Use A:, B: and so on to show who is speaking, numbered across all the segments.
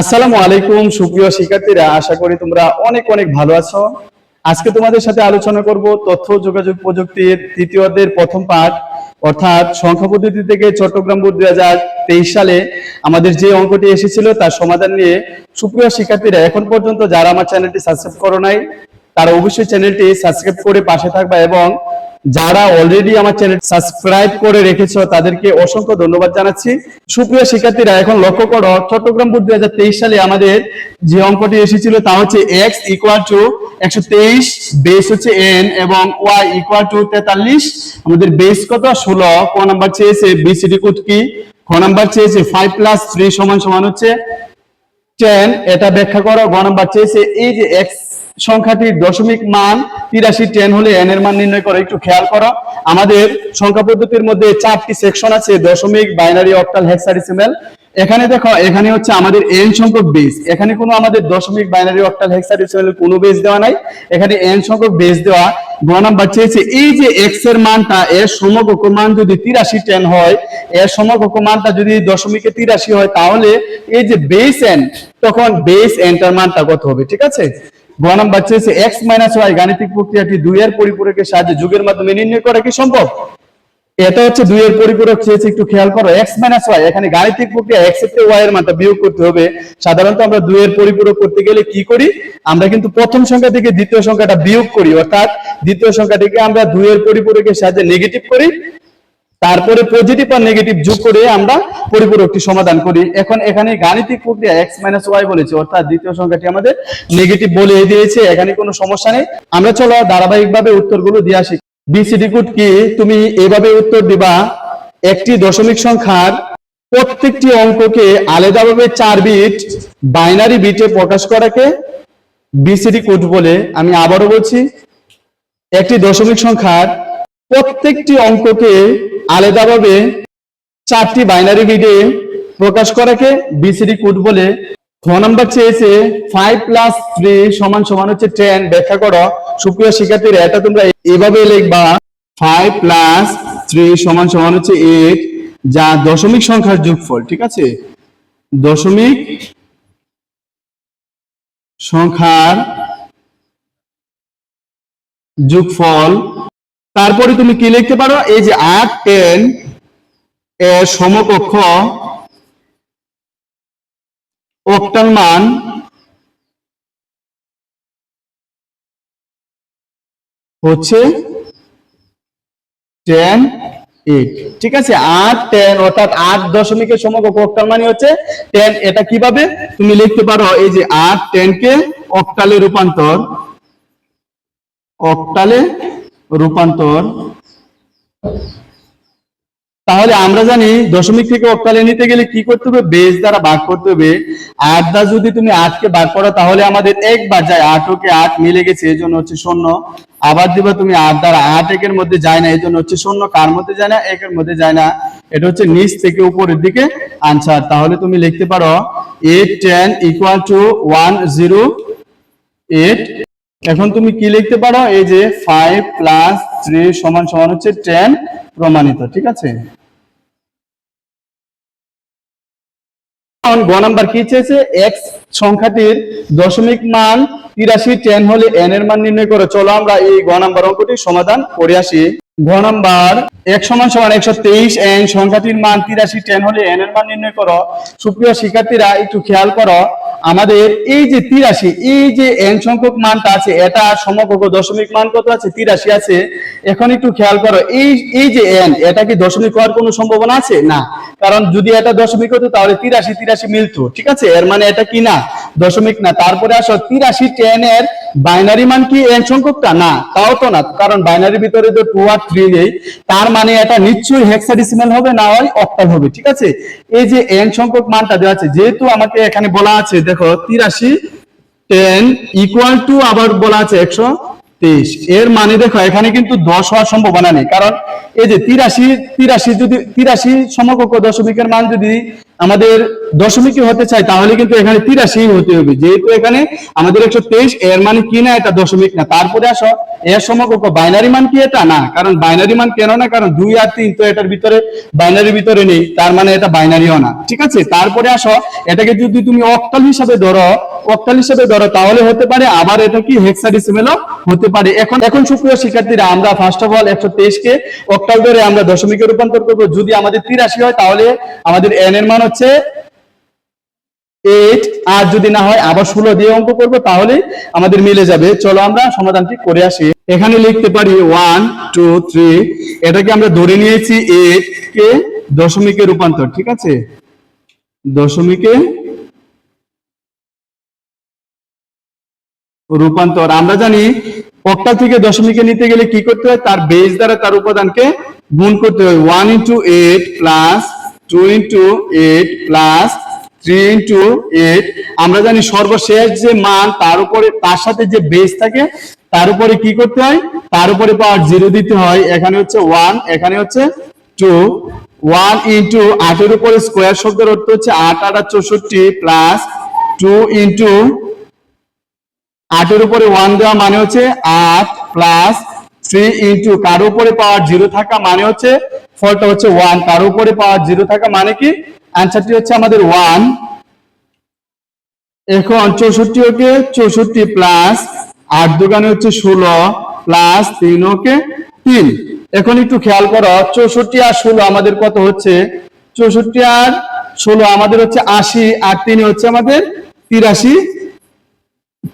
A: আসসালামু আলাইকুম, সুপ্রিয় শিক্ষার্থীরা। আশা করি তোমরা অনেক অনেক ভালো আছো। আজকে তোমাদের সাথে আলোচনা করব তথ্য যোগাযোগ প্রযুক্তির তৃতীয় অধ্যায়ের প্রথম পাঠ, অর্থাৎ সংখ্যা পদ্ধতি থেকে চট্টগ্রাম বোর্ড দুই হাজার তেইশ সালে আমাদের যে অঙ্কটি এসেছিল তার সমাধান নিয়ে সুপ্রিয় শিক্ষার্থীরা, এখন পর্যন্ত যারা আমার চ্যানেলটি সাবস্ক্রাইব করো নাই, তারা অবশ্যই চ্যানেলটি সাবস্ক্রাইব করে পাশে থাকবা এবং যারা অলরেডি আমার চ্যানেল সাবস্ক্রাইব করে রেখেছো, তাদেরকে অসংখ্য ধন্যবাদ জানাচ্ছি। সুপ্রিয় শিক্ষার্থীরা, এখন লক্ষ্য করো, চট্টগ্রাম বোর্ড দুই সালে আমাদের যে অঙ্কটি এসেছিল, তা হচ্ছে এক্স ইকুয়াল টু একশো তেইশ বেস হচ্ছে এন এবং ওয়াই ইকুয়াল টু তেতাল্লিশ। আমাদের বেস কত? ষোলো। ক নাম্বার চেয়েছে বিসিডি কোড কি? খ নাম্বার চেয়েছে ফাইভ প্লাস থ্রি সমান সমান হচ্ছে টেন এটা ব্যাখ্যা করো। গ নাম্বার চেয়েছে এই যে এক্স সংখ্যাটির দশমিক মান তিরাশি টেন হলে এন এর মান নির্ণয় করো, একটু খেয়াল করো। আমাদের সংখ্যা পদ্ধতির মধ্যে চারটি সেকশন আছে, দশমিক বাইনারি অক্টাল হেক্সাডেসিমেল এখানে দেখো, এখানে হচ্ছে আমাদের এন সংখ্যক বেস এখানে কোনো আমাদের দশমিক বাইনারি অক্টাল হেক্সাডেসিমেল কোনো বেস দেওয়া নাই। এখানে এন সংখ্যক বেস দেওয়া। গ নাম্বার চেয়েছে, এই যে এক্সের মানটা, এর সমকক্ষ মান যদি তিরাশি টেন হয়, এর সমকক্ষ মানটা যদি দশমিকে তিরাশি হয়, তাহলে এই যে বেস এন তখন বেস এনটার মানটা কত হবে, ঠিক আছে? গ করা এক্স মাইনাস এখানে গাণিতিক প্রক্রিয়া বিয়োগ করতে হবে। সাধারণত আমরা দুইয়ের পরিপূরক করতে গেলে কি করি? আমরা কিন্তু প্রথম সংখ্যা থেকে দ্বিতীয় সংখ্যাটা বিয়োগ করি, অর্থাৎ দ্বিতীয় সংখ্যাটিকে আমরা দুইয়ের পরিপূরকের সাহায্যে নেগেটিভ করি। তারপরে পজিটিভ আর নেগেটিভ যোগ করে আমরা পরিপূরকটি সমাধান করি। এখন এখানে গাণিতিক প্রক্রিয়া এক্স মাইনাস ওয়াই বলেছে, অর্থাৎ দ্বিতীয় সংখ্যাটি আমাদের নেগেটিভ বলে দিয়েছে, এখানে কোনো সমস্যা নেই। আমরা চলো ধারাবাহিকভাবে উত্তরগুলো দিয়ে আসি। বিসিডি কোড কি? তুমি এভাবে উত্তর দিবা, একটি দশমিক সংখ্যার প্রত্যেকটি অঙ্ককে আলাদাভাবে চার বিট বাইনারি বিটে প্রকাশ করাকে বিসিডি কোড বলে। আমি আবারও বলছি, একটি দশমিক সংখ্যার প্রত্যেকটি অঙ্ককে আলাদাভাবে চারটি বাইনারি বিটে প্রকাশ করাকে বিসিডি কোড বলে খ নাম্বার চেয়েছে ফাইভ প্লাস থ্রি সমান সমান হচ্ছে টেন ব্যাখ্যা করো। সুপ্রিয় শিক্ষার্থীরা, এটা তোমরা এভাবে লিখবা। ফাইভ প্লাস থ্রি সমান সমান হচ্ছে এইট যা দশমিক সংখ্যার যোগফল, ঠিক আছে? দশমিক সংখ্যার যোগফল তারপরে তুমি কি লিখতে পারো? এই যে আট টেন সমকক্ষ অক্টাল মান হচ্ছে টেন এইট ঠিক আছে? আট টেন অর্থাৎ আট দশমিকের সমকক্ষ অক্টাল মানে হচ্ছে টেন এটা কীভাবে? তুমি লিখতে পারো, এই যে আট টেন কে অক্টালে রূপান্তর অক্টালে রূপান্তর। তাহলে আমরা জানি দশমিক থেকে অক্টালে নিতে গেলে কি করতে হবে? বেস দ্বারা ভাগ করতে হবে। আট দ্বারা যদি তুমি আটকে ভাগ করো, তাহলে আমাদের একবার যায় আট ওকে আট মিলে গেছে, এই জন্য হচ্ছে শূন্য। আবার দিবা তুমি আট দ্বারা আট একের মধ্যে যায় না, এই জন্য হচ্ছে শূন্য। কার মধ্যে যায় না? একের মধ্যে যায় না। এটা হচ্ছে নিচ থেকে উপরের দিকে আনসার তাহলে তুমি লিখতে পারো eight ten equal to one zero eight এখন তুমি কি লিখতে পারো? এই যে ফাইভ প্লাস থ্রি সমান সমান হচ্ছে টেন প্রমাণিত, ঠিক আছে? গ নাম্বার কি চেয়েছে? এক্স সংখ্যাটির দশমিক মান তিরাশি টেন হলে এন এর মান নির্ণয় করে। চলো আমরা এই গ নাম্বার অঙ্কটি সমাধান করে আসি। ঘ নাম্বার এক সমান সমান একশো তেইশ এন সংখ্যাটির মান তিরাশি টেন হলে এন এর মান নির্ণয় করো। সুপ্রিয় শিক্ষার্থীরা, একটু খেয়াল করো আমাদের এই যে তিরাশি, এই যে এন সংখ্যক মানটা আছে, এটা সমকক্ষ দশমিক মান কত আছে? তিরাশি আছে। এখন একটু খেয়াল করো, এই এই যে এন এটা কি দশমিক হওয়ার কোনো সম্ভাবনা আছে? না। কারণ যদি এটা দশমিক হতো, তাহলে তিরাশি তিরাশি মিলতো, ঠিক আছে? এর মানে এটা কি না? দশমিক না। তারপরে আসো, তিরাশি টেন এর বাইনারি মান কি এন সংখ্যকটা? না, তাও তো না, কারণ বাইনারির ভিতরে তো টু আর থ্রি নেই, তার মানে এটা নিশ্চয়ই হেক্সাডেসিমাল হবে, না হয় অক্টাল হবে, ঠিক আছে? এই যে এন সংখ্যক মানটা দেওয়া আছে, যেহেতু আমাকে এখানে বলা আছে, দেখো, তিরাশি টেন ইকুয়াল টু আবার বলা আছে একশো তেইশ। এর মানে দেখো, এখানে কিন্তু দশ হওয়ার সম্ভাবনা নেই, কারণ এই যে তিরাশি তিরাশি যদি, তিরাশি সমকক্ষ দশমিকের মান যদি আমাদের দশমিকে হতে চাই তাহলে কিন্তু এখানে তিরাশি হতে হবে। যেহেতু এখানে আমাদের একশো তেইশ, এর মানে কি না, এটা দশমিক না। তারপরে আসো, এর সমকক্ষ বাইনারি মান কি এটা? না, কারণ বাইনারি মান কেন না? কারণ দুই আর তিন তো এটার ভিতরে বাইনারির ভিতরে নেই, তার মানে এটা বাইনারিও না। ঠিক আছে? তারপরে আসো, এটাকে যদি তুমি অক্টাল হিসাবে ধরো অক্টাল হিসাবে ধরো, তাহলে হতে পারে আবার এটা কি হেক্সাডেসিমেলও হতে পারে। এখন এখন সুপ্রিয় শিক্ষার্থীরা, আমরা ফার্স্ট অফ অল একশো তেইশকে অক্টাল ধরে আমরা দশমিকে রূপান্তর করব। যদি আমাদের তিরাশি হয়, তাহলে আমাদের এন এর মান হচ্ছে এইট আর যদি না হয় আবার ষোলো দিয়ে অঙ্ক করব তাহলে আমাদের মিলে যাবে। চলো আমরা সমাধানটি করে আসি। এখানে লিখতে পারি ওয়ান টু থ্রি এটাকে আমরা ধরে নিয়েছি এইট কে দশমিকে রূপান্তর, ঠিক আছে? দশমিকে রূপান্তর। আমরা জানি অক্টাল থেকে দশমিকে নিতে গেলে কি করতে হয়? তার বেস দ্বারা তার উপাদানকে গুণ করতে হয়। One into eight plus two into eight plus three into eight আমরা জানি সর্বশেষ যে মান, তার উপরে, তার সাথে যে বেস থাকে, তার উপরে কি করতে হয়? তার উপরে পাওয়ার জিরো দিতে হয়। এখানে হচ্ছে ওয়ান এখানে হচ্ছে টু ওয়ান ইন্টু আটের উপরে স্কোয়ার শব্দের অর্থ হচ্ছে আট আট চৌষট্টি প্লাস টু ইন্টু আটের উপরে ওয়ান দেওয়া মানে হচ্ছে আট প্লাস থ্রি ইন্টু কার উপরে পাওয়ার জিরো থাকা মানে হচ্ছে ফলটা হচ্ছে ওয়ান কার উপরে পাওয়ার জিরো থাকা মানে কি? অ্যান্সারটি হচ্ছে আমাদের ওয়ান এখন চৌষট্টি, ওকে? চৌষট্টি প্লাস আট দোকানে হচ্ছে ষোলো প্লাস তিন, ওকে? তিন। এখন একটু খেয়াল করো, চৌষট্টি আর ষোলো আমাদের কত হচ্ছে? চৌষট্টি আর ষোলো আমাদের হচ্ছে আশি, আর তিন হচ্ছে আমাদের তিরাশি।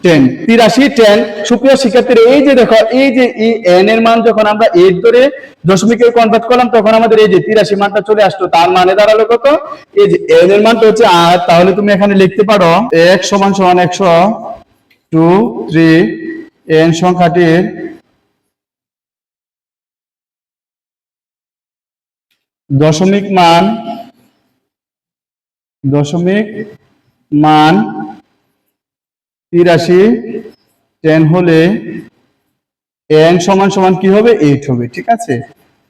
A: টেন তিরাশি টেন সুপ্রিয় শিক্ষার্থীরা, এই যে দেখো, এই যে এই এন এর মান যখন আমরা এইট ধরে দশমিকে কনভার্ট করলাম, তখন আমাদের এই যে তিরাশি মানটা চলে আসতো তার মানে দাঁড়াল কত? এই যে এন এর মানটা হচ্ছে আর তাহলে তুমি এখানে লিখতে পারো, এক সমান সমান একশো টু থ্রি এন সংখ্যাটির দশমিক মান দশমিক মান তিরাশি টেন হলে এন সমান সমান কি হবে? এইট হবে, ঠিক আছে?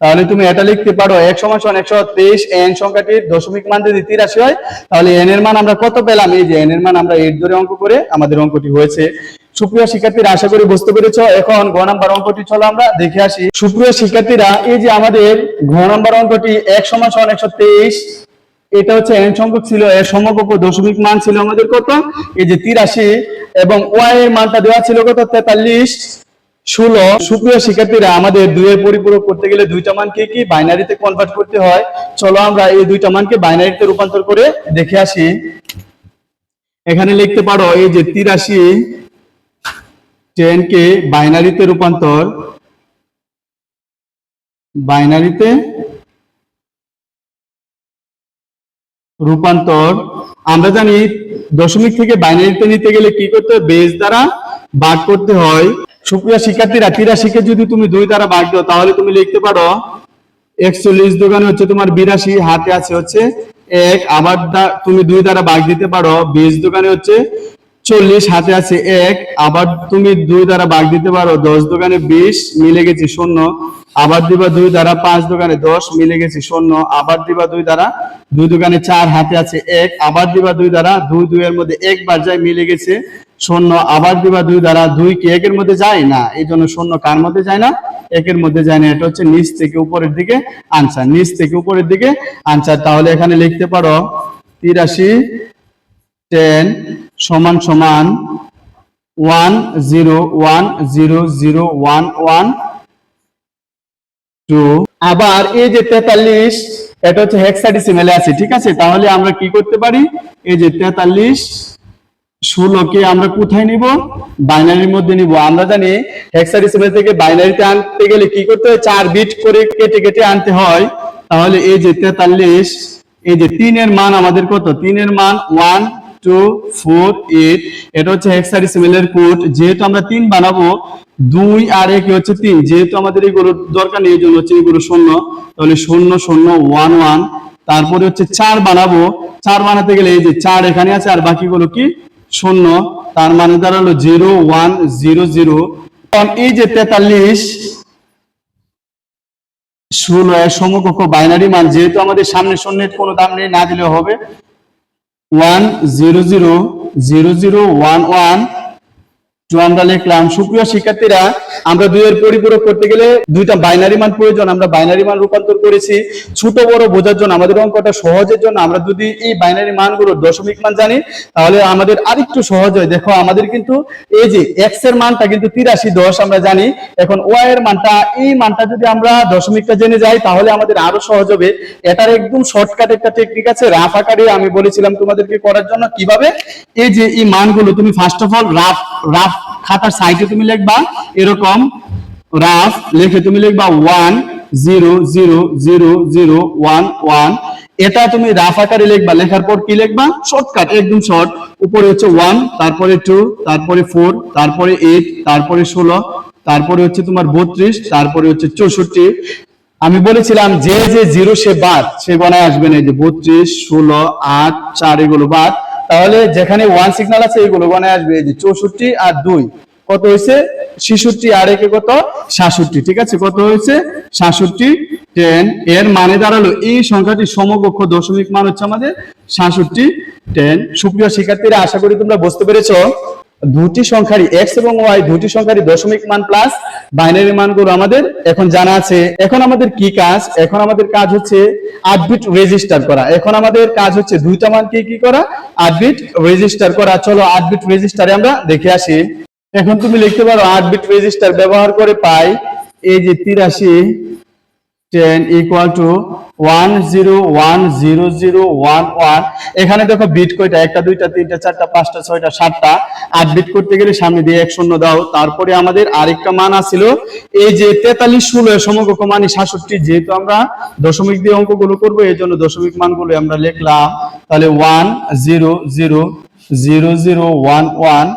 A: তাহলে তুমি এটা লিখতে পারো, এক সমান সমান একশো তেইশ এন সংখ্যাটির দশমিক মান যদি তিরাশি হয়, তাহলে এন এর মান আমরা কত পেলাম? এই যে এন এর মান আমরা এইট ধরে অঙ্ক করে আমাদের অঙ্কটি হয়েছে। সুপ্রিয় শিক্ষার্থীরা, আশা করি বুঝতে পেরেছ, এখন ঘ নাম্বার অঙ্কটি চলো আমরা দেখে আসি। সুপ্রিয় শিক্ষার্থীরা, এই যে আমাদের ঘ নাম্বার অঙ্কটি এক সমান সমান একশো তেইশ এটা হচ্ছে এন সংখ্যক ছিল, এর সমকক্ষ দশমিক মান ছিল আমাদের কত? এই যে তিরাশি এবং ওয়াই এর মানটা দেওয়া ছিল কত? তেতাল্লিশ, ষোলো। সুপ্রিয় শিক্ষার্থীরা, আমাদের দুইয়ের পরিপূরক করতে গেলে দুইটা মান কি কি? বাইনারিতে কনভার্ট করতে হয়। চলো আমরা এই দুইটা মানকে বাইনারিতে রূপান্তর করে দেখে আসি। এখানে লিখতে পারো, এই যে তিরাশি টেন কে বাইনারিতে রূপান্তর। বাইনারিতে রূপান্তর। আমরা জানি দশমিক থেকে বাইনারিতে নিতে গেলে কি করতে হয় বেস দ্বারা ভাগ করতে হয়। সুপ্রিয়, শিক্ষার্থীরা, তিরাশিকে যদি তুমি দুই দ্বারা ভাগ দাও, তাহলে তুমি লিখতে পারো, একচল্লিশ দোকানে হচ্ছে তোমার বিরাশি, হাতে আছে হচ্ছে এক। আবার তুমি দুই দ্বারা ভাগ দিতে পারো বিশ দোকানে হচ্ছে চল্লিশ, হাতে আছে এক, আবার তুমি দুই দ্বারা ভাগ দিতে পারো, দশ দোকানে বিশ, মিলে গেছে শূন্য, আবার দিবা দুই দ্বারা পাঁচ দোকানে দশ, মিলে গেছে শূন্য, আবার দিবা দুই দ্বারা দুই দোকানে চার, হাতে আছে এক, আবার দিবা দুই দ্বারা দুই দুই এর মধ্যে একবার যায়, মিলে গেছে শূন্য, আবার দিবা দুই দ্বারা দুই কি একের মধ্যে যায়? না, এই জন্য শূন্য কার মধ্যে যায় না? একের মধ্যে যায় না, এটা হচ্ছে নিচ থেকে উপরের দিকে আনসার, নিচ থেকে উপরের দিকে আনসার। তাহলে এখানে লিখতে পারো, তিরাশি টেন সমান সমান one zero one zero zero one one two. আবার এই যে তেতাল্লিশ, এটা হচ্ছে হেক্সাডেসিমেলে আছে, ঠিক আছে? তাহলে আমরা কি করতে পারি? এই যে তেতাল্লিশ, ষোলোকে আমরা কোথায় নিব? বাইনারির মধ্যে নিব। আমরা জানি হেক্সাডেসিমেল থেকে বাইনারিতে আনতে গেলে কি করতে হয়? চার বিট করে কেটে কেটে আনতে হয়। তাহলে এই যে তেতাল্লিশ, এই যে তিনের মান আমাদের কত? তিনের মান ওয়ান টু ফোর এইট এটা হচ্ছে হেক্সাডেসিমেলের কোড যেহেতু আমরা তিন বানাবো, দুই আর এক হচ্ছে তিন। যেহেতু আমাদের দরকার নেই, এই জন্য হচ্ছে শূন্য। তাহলে শূন্য শূন্য ওয়ান ওয়ান তারপরে হচ্ছে চার বানাবো। চার বানাতে গেলে এই যে চার এখানে আছে, আর বাকিগুলো কি? শূন্য। তার মানে দাঁড়াল জিরো ওয়ান জিরো জিরো এই যে তেতাল্লিশ সমকক্ষ বাইনারি মান, যেহেতু আমাদের সামনে শূন্যের কোনো দাম নেই, না দিলে হবে। One zero zero zero zero one one আমরা লিখলাম সুপ্রিয় শিক্ষার্থীরা আমরা দুইয়ের পরিপূরক করতে গেলে দুইটা বাইনারি মান প্রয়োজন, আমরা বাইনারি মান রূপান্তর করেছি। ছোট, বড় বোঝার জন্য, আমাদের অঙ্কটা সহজের জন্য আমরা যদি এই বাইনারি মানগুলো দশমিক মান জানি, তাহলে আমাদের আরেকটু সহজ হয়। দেখো, আমাদের কিন্তু এই যে এক্সের মানটা কিন্তু তিরাশি দশ আমরা জানি, এখন ওয়াই এর মানটা, এই মানটা যদি আমরা দশমিকটা জেনে যাই, তাহলে আমাদের আরও সহজ হবে। এটার একদম শর্টকাট একটা টেকনিক আছে রাফ আকারে আমি বলেছিলাম তোমাদেরকে করার জন্য। কীভাবে? এই যে এই মানগুলো, তুমি first of all rough rough খাতার সাইডে তুমি লিখবা, এরকম রাফ লিখে তুমি লিখবা one zero zero zero zero one one এটা তুমি রাফ আকারে লিখবা, লেখার পর কি লিখবা? শর্টকাট একদম শর্ট উপরে হচ্ছে ওয়ান তারপরে টু তারপরে ফোর তারপরে এইট তারপরে ষোলো, তারপরে হচ্ছে তোমার বত্রিশ, তারপরে হচ্ছে চৌষট্টি। আমি বলেছিলাম যে যে জিরো সে বাদ সে গণায় আসবে না যে বত্রিশ, ষোলো, আট, চার, এগুলো বাদ তাহলে যেখানে ওয়ান সিগনাল আছে, এইগুলো গণায় আসবে, এই যে চৌষট্টি আর দুই। কত হয়েছে? ছেষট্টি, আর একে কত? সাতষট্টি, ঠিক আছে? কত হয়েছে? সাতষট্টি টেন এর মানে দাঁড়াল, এই সংখ্যাটি সমকক্ষ দশমিক মান হচ্ছে আমাদের সাতষট্টি টেন সুপ্রিয় শিক্ষার্থীরা, আশা করি তোমরা বুঝতে পেরেছ দুটি সংখ্যারই এক্স এবং ওয়াই দুটি সংখ্যারই দশমিক মান প্লাস বাইনারি মানগুলো আমাদের এখন জানা আছে। এখন আমাদের কি কাজ? এখন আমাদের কাজ হচ্ছে আট বিট রেজিস্টার করা। এখন আমাদের কাজ হচ্ছে দুইটা মানকে কি করা? আট বিট রেজিস্টার করা। চলো আট বিট রেজিস্টারে আমরা দেখে আসি। এখন তুমি লিখতে পারো আট বিট রেজিস্টার ব্যবহার করে পাই। এই যে তিরাশি ten equal to one zero one zero zero one one এখানে দেখো বিট কয়টা? একটা, দুইটা, তিনটা, চারটা, পাঁচটা, ছয়টা, সাতটা। আট বিট করতে গেলে সামনে দিয়ে এক শূন্য দাও। তারপরে আমাদের আরেকটা মান আছিল, এই যে তেতাল্লিশ ষোলো সমকক্ষ মানে সাতষট্টি। যেহেতু আমরা দশমিক দিয়ে অঙ্কগুলো করব, এই জন্য দশমিক মানগুলো আমরা লিখলাম। তাহলে one zero zero zero zero one one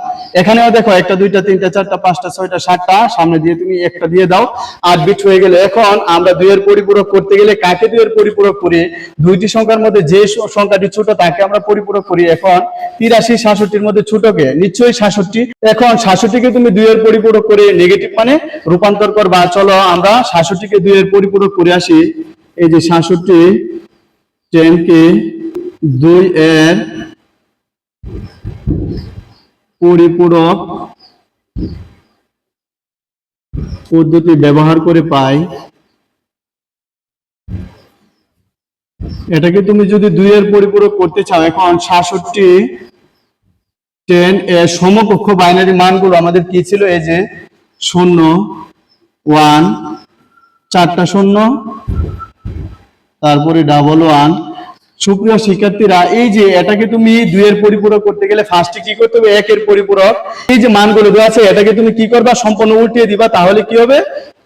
A: এখানেও দেখো একটা, দুইটা, তিনটা, চারটা, পাঁচটা, ছয়টা, সাতটা। সামনে দিয়ে তুমি একটা দিয়ে দাও। আট বিট হয়ে গেলে এখন আমরা দুইয়ের পরিপূরক করতে গেলে কাকে দুইয়ের পরিপূরক করি? দুইটি সংখ্যার মধ্যে যে সংখ্যাটি ছোট তাকে আমরা পরিপূরক করি এখন তিরাশি সাতষট্টির মধ্যে ছোটকে। নিশ্চয়ই সাতষট্টি। এখন সাতষট্টিকে তুমি দুইয়ের পরিপূরক করে নেগেটিভ মানে রূপান্তর করবা। চলো আমরা সাতষট্টিকে দুইয়ের পরিপূরক করে আসি। এই যে সাতষট্টি টেন কে দুই এর পরিপূরক পদ্ধতি ব্যবহার করে পাই। এটাকে তুমি যদি দুইয়ের পরিপূরক করতে চাও, এখন সাতষট্টি টেন এর সমকক্ষ বাইনারি মানগুলো আমাদের কি ছিল? এই যে শূন্য ওয়ান চারটা শূন্য, তারপরে ডাবল ওয়ান সুপ্রিয় শিক্ষার্থীরা, এই যে এটাকে তুমি দুইয়ের পরিপূরক করতে গেলে ফার্স্টে কি করতে হবে? একের পরিপূরক। এই যে মানগুলো দেওয়া আছে, এটাকে তুমি কি করবা? সম্পূর্ণ উল্টিয়ে দিবা, তাহলে কি হবে?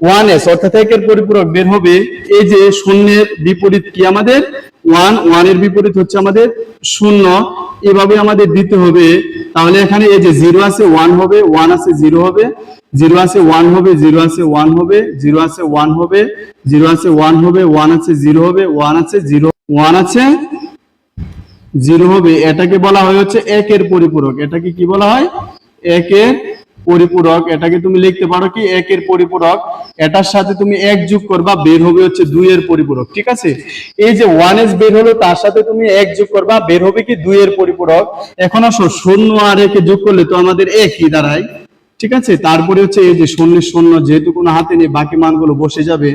A: ওয়ান এস, অর্থাৎ একের পরিপূরক বের হবে। এই যে শূন্যের বিপরীত কি আমাদের? ওয়ান ওয়ানের বিপরীত হচ্ছে আমাদের শূন্য। এভাবে আমাদের দিতে হবে। তাহলে এখানে এই যে জিরো আছে ওয়ান হবে ওয়ান আছে জিরো হবে, জিরো আছে ওয়ান হবে, জিরো আছে ওয়ান হবে, জিরো আছে ওয়ান হবে, জিরো আছে ওয়ান হবে ওয়ান আছে জিরো হবে ওয়ান আছে জিরো ওয়ান আছে জিরো হবে। এটাকে বলা হয় হচ্ছে একের পরিপূরক। এটাকে কি বলা হয়? একের পরিপূরক, এটাকে তুমি লিখতে পারো কি একের পরিপূরক, এটার সাথে তুমি এক যোগ করবা, বের হবে হচ্ছে দুই এর পরিপূরক, ঠিক আছে? এই যে ওয়ান এস বের হলো, তার সাথে তুমি এক যোগ করবা, বের হবে কি দুই এর পরিপূরক। এখন আসো, শূন্য আর একে যোগ করলে তো আমাদের একই দাঁড়ায়, ঠিক আছে? তারপরে হচ্ছে এই যে শূন্য শূন্য যেহেতু কোনো হাতে নেই, বাকি মানগুলো বসে যাবে।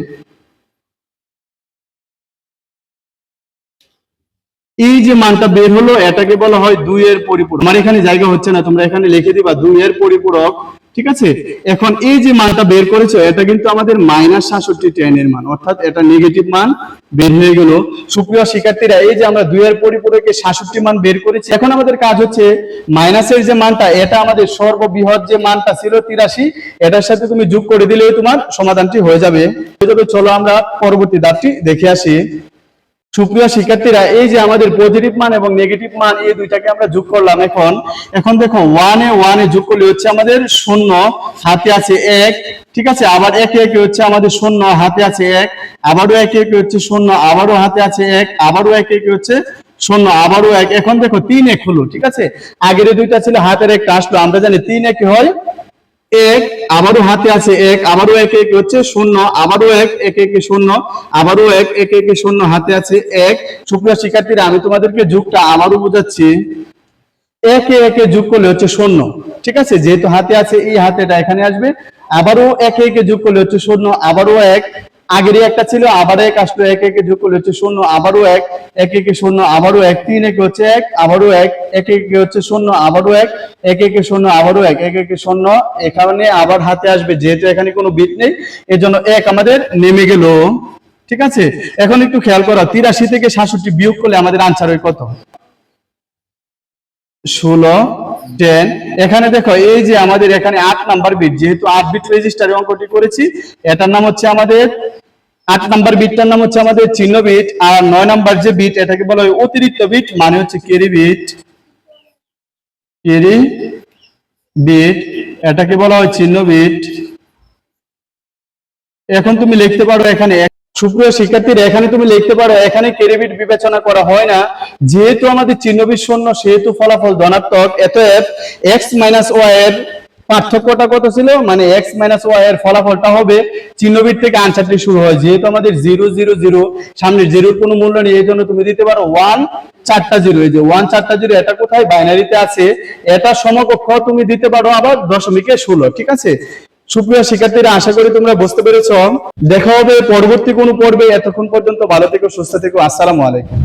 A: এই যে মানটা বের হলো, এটাকে বলা হয় দুই এর পরিপূরক। আমার এখানে জায়গা হচ্ছে না, তোমরা এখানে লিখে দিবা দুই এর পরিপূরক, ঠিক আছে? এখন এই যে মানটা বের করেছ, এটা কিন্তু আমাদের মাইনাস সাতষট্টি টেন এর মান, অর্থাৎ এটা নেগেটিভ মান বের হয়ে গেল। সুপ্রিয় শিক্ষার্থীরা, এই যে আমরা দুই এর পরিপূরকে সাতষট্টি মান বের করেছি, এখন আমাদের কাজ হচ্ছে মাইনাসের যে মানটা, এটা আমাদের সর্ববৃহৎ যে মানটা ছিল তিরাশি, এটার সাথে তুমি যোগ করে দিলেই তোমার সমাধানটি হয়ে যাবে, চলো আমরা পরবর্তী ধাপটি দেখে আসি। সুপ্রিয় শিক্ষার্থীরা, এই যে আমাদের পজিটিভ মান এবং নেগেটিভ মান, এই দুইটাকে আমরা যোগ করলাম এখন। এখন দেখো ওয়ানে ওয়ানে যোগ করলে হচ্ছে আমাদের শূন্য, হাতে আছে এক, ঠিক আছে? আবার একে একে হচ্ছে আমাদের শূন্য, হাতে আছে এক, আবারও একে একে হচ্ছে শূন্য, আবারও হাতে আছে এক, আবারও একে একে হচ্ছে শূন্য, আবারও এক। এখন দেখো, তিন এক হলো, ঠিক আছে? আগের দুইটা ছিল, হাতের একটা আসলো, আমরা জানি তিন একে হয় এক আবারও হাতে আছে এক আবারও এক এক হচ্ছে শূন্য আবারও এক এক এক শূন্য আবারও এক এক এক শূন্য, হাতে আছে এক। সুপ্রিয় শিক্ষার্থীরা, আমি তোমাদেরকে যুগটা আবারও বোঝাচ্ছি। একে একে যুগ করলে হচ্ছে শূন্য। ঠিক আছে? যেহেতু হাতে আছে, এই হাতেটা এখানে আসবে। আবারও একে একে যুগ করলে হচ্ছে শূন্য, আবারও এক আগেরই একটা ছিল আবার এক আসলো, এক একে করলে হচ্ছে শূন্য, আবারও এক এক একে শূন্য, আবারও এক, তিন একে হচ্ছে এক, আবারও এক এক একে হচ্ছে শূন্য, আবারও এক এক একে শূন্য, আবারও এক এক একে শূন্য, এখানে আবার হাতে আসবে, যেহেতু এখানে কোনো বিট নেই, এজন্য এক আমাদের নেমে গেল। ঠিক আছে? এখন একটু খেয়াল করা, তিরাশি থেকে সাতষট্টি বিয়োগ করলে আমাদের আনসার হয় কত? ষোলো টেন এখানে দেখো, এই যে আমাদের এখানে আট নাম্বার বিট যেহেতু আট বিট রেজিস্টারে অঙ্কটি করেছি, এটার নাম হচ্ছে আমাদের আট নাম্বার বিটটার নাম হচ্ছে আমাদের চিহ্ন বিট, আর নয় নাম্বার যে বিট, এটাকে বলা হয় অতিরিক্ত বিট মানে হচ্ছে কেরি বিট। কেরি বিট, এটাকে বলা হয় চিহ্ন বিট। এখন তুমি লিখতে পারো এখানে, সুপ্রিয় শিক্ষার্থীরা, এখানে তুমি লিখতে পারো, এখানে ক্রেডিট বিবেচনা করা হয় না। যেহেতু আমাদের চিহ্নবিদ শূন্য, সেহেতু ফলাফল ধনাত্মক এতএব এক্স মাইনাস ওয়াই এর পার্থক্যটা কত ছিল? মানে এক্স মাইনাস ওয়াই এর ফলাফলটা হবে চিহ্নবিদ থেকে আনসারটি শুরু হয়। যেহেতু আমাদের জিরো জিরো জিরো সামনে জিরোর কোনো মূল্য নেই, এই জন্য তুমি দিতে পারো ওয়ান চারটা জিরো। এই যে ওয়ান চারটা জিরো, এটা কোথায়? বাইনারিতে আছে। এটা সমকক্ষ তুমি দিতে পারো আবার দশমিকে ষোলো, ঠিক আছে? সুপ্রিয় শিক্ষার্থীরা, আশা করি তোমরা বুঝতে পেরেছ। দেখা হবে পরবর্তী কোনো পর্বে। এতক্ষণ পর্যন্ত ভালো থেকো, সুস্থ থেকো। আসসালামু আলাইকুম।